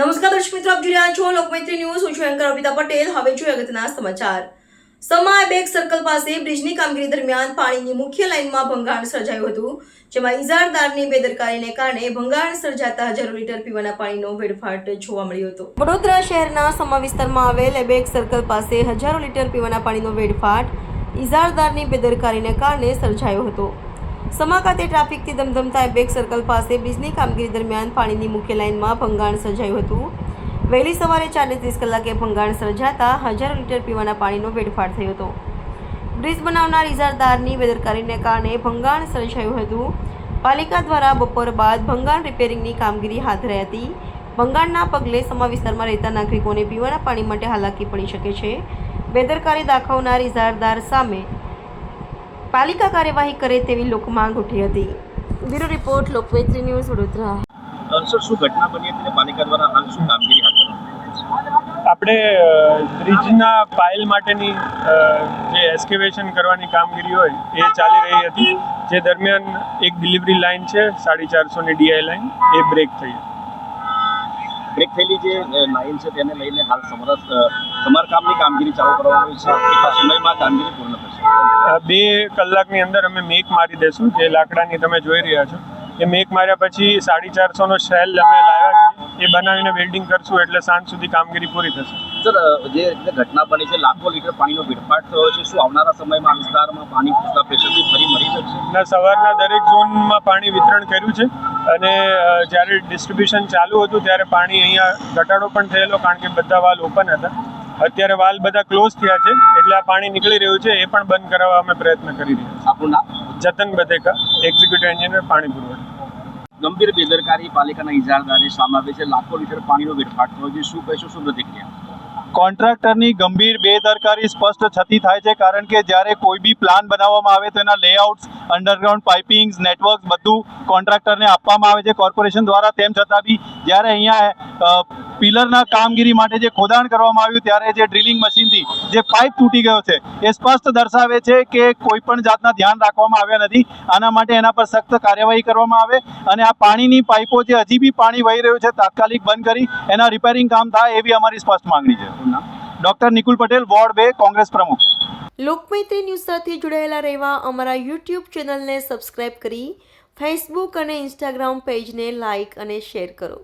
નમસ્કાર દર્શક મિત્રો, આપ જોઈ રહ્યા છો લોકમૈત્રી ન્યૂઝ. હું છું એન્કર અમિતા પટેલ. હવે જોઈએ અગત્યના સમાચાર. સમા બેગ સર્કલ પાસે બ્રિજની કામગીરી દરમિયાન પાણીની મુખ્ય લાઇનમાં ભંગાણ સર્જાયું હતું, જેમાં ઇજારદારની બેદરકારીને કારણે ભંગાણ સર્જાતા હજારો લીટર પીવાના પાણીનો વેડફાટ જોવા મળ્યો હતો. વડોદરા શહેરના સમા વિસ્તારમાં આવેલ બેગ સર્કલ પાસે હજારો લીટર પીવાના પાણીનો વેડફાટ, ઇજારદારની બેદરકારીને કારણે સર્જાયો હતો. સમા ખાતે ટ્રાફિકથી ધમધમતા એબેક સર્કલ પાસે બ્રિજની કામગીરી દરમિયાન પાણીની મુખ્ય લાઇનમાં ભંગાણ સર્જાયું હતું. વહેલી સવારે ચારને ત્રીસ કલાકે ભંગાણ સર્જાતા હજારો લીટર પીવાના પાણીનો વેડફાટ થયો હતો. બ્રિજ બનાવનાર ઇજારદારની બેદરકારીને કારણે ભંગાણ સર્જાયું હતું. પાલિકા દ્વારા બપોર બાદ ભંગાણ રિપેરિંગની કામગીરી હાથ ધરાઈ હતી. ભંગાણના પગલે સમા વિસ્તારમાં રહેતા નાગરિકોને પીવાના પાણી માટે હાલાકી પડી શકે છે. બેદરકારી દાખવનાર ઇજારદાર સામે પાલિકા કાર્યવાહી કરે તેવી લોકમાંગ ઉઠી હતી. બ્યુરો રિપોર્ટ લોકવેત્રી ન્યૂઝ વડોદરા. સર શું ઘટના બની હતી અને પાલિકા દ્વારા હાલ શું કામગીરી હાથ ધરવામાં આપણે બ્રિજના પાયલ માટેની જે એસ્કેવેશન કરવાની કામગીરી હોય એ ચાલી રહી હતી. જે દરમિયાન એક ડિલિવરી લાઇન છે સાડી ચારસોની ડીઆઈ લાઇન એ બ્રેક થઈ બ્રેક થયેલી જે લાઇન છે તેને લઈને હાલ સમરસ સમારકામની કામગીરી ચાલુ કરવામાં આવી છે કેટલા સમયમાં કામગીરી પૂર્ણ થશે. બે કલાકની અંદર અમે મેક મારી દેશું જે લાકડાની તમે જોઈ રહ્યા છો. એ મેક માર્યા પછી સાડી ચારસોનો સેલ અમે લાવ્યા છે એ બનાવીને વેલ્ડિંગ કરશું એટલે સાંજ સુધી કામગીરી પૂરી થશે. સર જે ઘટના બની છે લાખો લીટર પાણીનો વેડફાટ થયો છે શું આવનારા સમયમાં વિસ્તારમાં પાણી પૂરતા પ્રેશરથી ફરી મળી શકશે? ના સવારના દરેક ઝોનમાં પાણી વિતરણ કર્યું છે. અને જ્યારે ડિસ્ટ્રીબ્યુશન ચાલુ હતું ત્યારે પાણી અહીંયા ઘટાડો પણ થયેલો કારણ કે બધા વાલ ઓપન હતા. અત્યારે વાલ બધા ક્લોઝ થયા છે. એટલે આ પાણી નીકળી રહ્યું છે. એ પણ બંધ કરાવવા અમે પ્રયત્ન કરી રહ્યા છીએ. આપણું નામ? જતન બધેકા એક્ઝિક્યુટિવ એન્જિનિયર પાણી પુરવઠા. ગંભીર બેદરકારી પાલિકાના ઇજારદારે સામે આવે છે. લાખો લીટર પાણીનો વેડફાટ થયો છે. શું કહેશો? શું પ્રતિક્રિયા? કોન્ટ્રાક્ટરની ગંભીર બેદરકારી સ્પષ્ટ થતી થાય છે કારણ કે જ્યારે કોઈ બી પ્લાન બનાવવામાં આવે તો એના લેઆઉટ્સ અંડરગ્રાઉન્ડ પાઇપિંગ્સ નેટવર્ક્સ બધું કોન્ટ્રાક્ટરને આપવામાં આવે છે. કોર્પોરેશન દ્વારા તેમ છતાં બી જ્યારે અહીંયા પિલરના કામગીરી માટે જે ખોદાણ કરવામાં આવ્યું ત્યારે જે ડ્રિલિંગ મશીનથી જે પાઇપ તૂટી ગયો છે એ સ્પષ્ટ દર્શાવે છે કે કોઈ પણ જાતના ધ્યાન રાખવામાં આવ્યા નથી. આના માટે એના પર સખ્ત કાર્યવાહી કરવામાં આવે અને આ પાણીની પાઇપો જે હજી બી પાણી વહી રહ્યું છે તાત્કાલિક બંધ કરી એના રિપેરિંગ કામ થાય એવી અમારી સ્પષ્ટ માંગણી છે. ડોક્ટર નિકુલ પટેલ વોર્ડ બે કોંગ્રેસ પ્રમુખ. લોકમૈત્રી ન્યૂઝ સાથે જોડાયેલા રહેવા અમારા યુટ્યુબ ચેનલને સબસ્ક્રાઇબ કરી ફેસબુક અને ઇન્સ્ટાગ્રામ પેજને લાઇક અને શેર કરો.